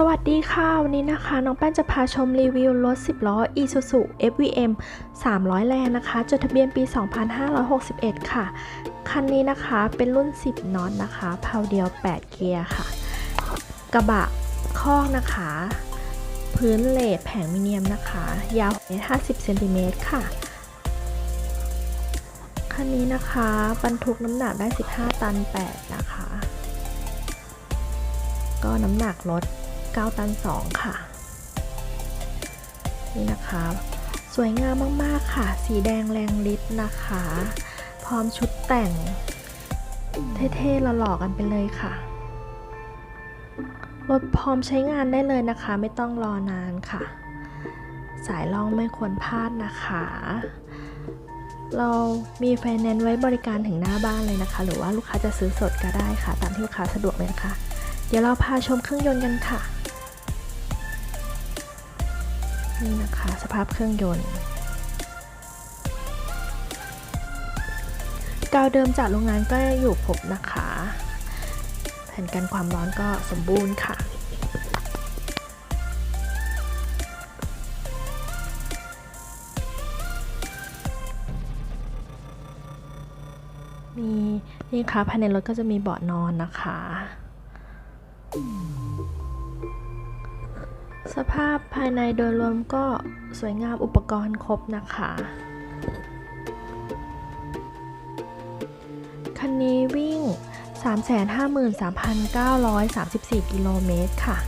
สวัสดีค่ะ วันนี้นะคะ น้องแป้นจะพาชมรีวิวรถ 10 ล้อ Isuzu FVM 300 แรงนะคะ จดทะเบียนปี 2561 ค่ะ คันนี้นะคะเป็นรุ่น 10น็อตนะคะเพาเดียว 8 เกียร์ค่ะ กระบะคอกนะคะ พื้นเลทแผงมิเนียมนะคะ ยาว 50 เซนติเมตรค่ะ คันนี้นะคะบรรทุกน้ำหนักได้ 15 ตัน 8 นะคะก็น้ำหนักรถ 9 ตัน 2 ค่ะ นี่นะคะ สวยงามมาก ๆ ค่ะ สีแดงแรงฤทธิ์นะคะ พร้อมชุดแต่ง เท่ๆหล่อกันไปเลยค่ะ รถพร้อมใช้งานได้เลยนะคะ ไม่ต้องรอนานค่ะ สายล่องไม่ควรพลาดนะคะเรามีไฟแนนซ์ไว้บริการถึงหน้าบ้านเลยนะคะ หรือว่าลูกค้าจะซื้อสดก็ได้ค่ะ ตามที่ลูกค้าสะดวกเลยนะคะ เดี๋ยวเราพาชมเครื่องยนต์กันค่ะ นี่นะคะสภาพเครื่องยนต์ กาวเดิมจากโรงงานก็อยู่ครบนะคะ แผ่นกันความร้อนก็สมบูรณ์ค่ะมีนี่ค่ะภายในรถก็จะมีเบาะนอนนะคะ สภาพภายในโดยรวมก็สวยงามอุปกรณ์ครบนะคะ คันนี้วิ่ง 353,934 กิโลเมตรค่ะ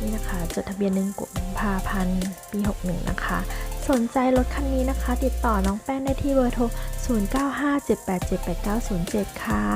นี่นะคะจดทะเบียนหนึ่งกุมภาพันธ์ปี 61 นะคะ สนใจรถคันนี้นะคะ ติดต่อน้องแป้นได้ที่เบอร์โทร 0957878907 ค่ะ